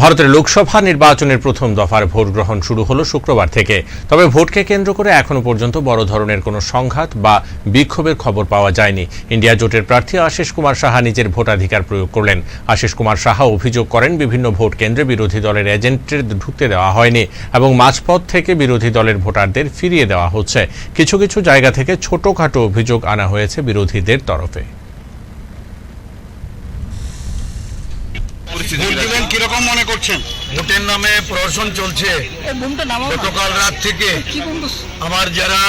ভারতের লোকসভা নির্বাচনের প্রথম দফার ভোট গ্রহণ শুরু হলো শুক্রবার থেকে। তবে ভোটকে কেন্দ্র করে এখনও পর্যন্ত বড় ধরনের কোনো সংঘাত বা বিক্ষোভের খবর পাওয়া যায়নি। ইন্ডিয়া জোটের প্রার্থী আশিস কুমার সাহা নিজের ভোটাধিকার প্রয়োগ করলেন। আশিস কুমার সাহা অভিযোগ করেন, বিভিন্ন ভোট কেন্দ্রে বিরোধী দলের এজেন্টের ঢুকতে দেওয়া হয়নি এবং মাঝপথ থেকে বিরোধী দলের ভোটারদের ফিরিয়ে দেওয়া হচ্ছে। কিছু কিছু জায়গা থেকে ছোটখাটো অভিযোগ আনা হয়েছে বিরোধীদের তরফে। ভোট দিবেন কীরকম মনে করছেন? ভোটের নামে প্রহসন চলছে। গতকাল রাত থেকে আমার যারা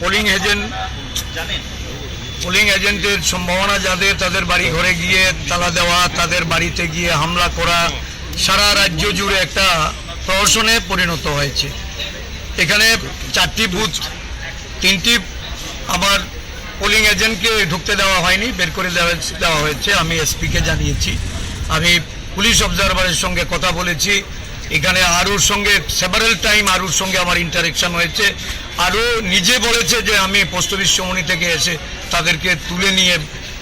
পোলিং এজেন্ট পোলিং এজেন্টের সম্ভাবনা যাদের তাদের বাড়ি ঘরে গিয়ে তালা দেওয়া তাদের বাড়িতে গিয়ে হামলা করা সারা রাজ্য জুড়ে একটা প্রহসনে পরিণত হয়েছে। এখানে চারটি বুথ তিনটি আমার পোলিং এজেন্টকে ঢুকতে দেওয়া হয়নি, বের করে দেওয়া হয়েছে আমি এসপিকে জানিয়েছি। আমি পুলিশ অবজারভারের সঙ্গে কথা বলেছি। এখানে আরুর সঙ্গে সেভারেল টাইম আরুর সঙ্গে আমার ইন্টারেকশন হয়েছে। আরও নিজে বলেছে যে, আমি পোস্ট চৌমনি থেকে এসে তাদেরকে তুলে নিয়ে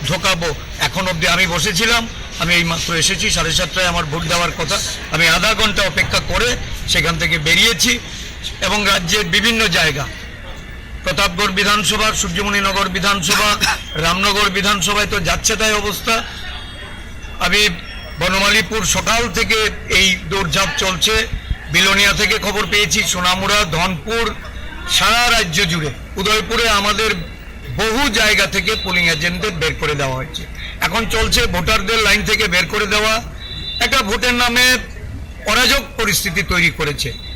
ঢোকাবো। এখন অবধি আমি বসেছিলাম, আমি এই মাত্র এসেছি, সাড়ে সাতটায় আমার ভোট দেওয়ার কথা। আমি আধা ঘণ্টা অপেক্ষা করে সেখান থেকে বেরিয়েছি এবং রাজ্যের বিভিন্ন জায়গা প্রতাপগড় বিধানসভা সূর্যমণিনগর বিধানসভা, রামনগর বিধানসভায় তো যাচ্ছে তাই অবস্থা। আমি বনমালীপুর সকাল থেকে এই দৌড়ঝাঁপ চলছে। বিলোনিয়া থেকে খবর পেয়েছি, সোনামুড়া, ধনপুর, সারা রাজ্য জুড়ে। উদয়পুরে আমাদের বহু জায়গা থেকে পোলিং এজেন্টদের বের করে দেওয়া হয়েছে। এখন চলছে ভোটারদের লাইন থেকে বের করে দেওয়া। একটা ভোটের নামে অরাজক পরিস্থিতি তৈরি করেছে।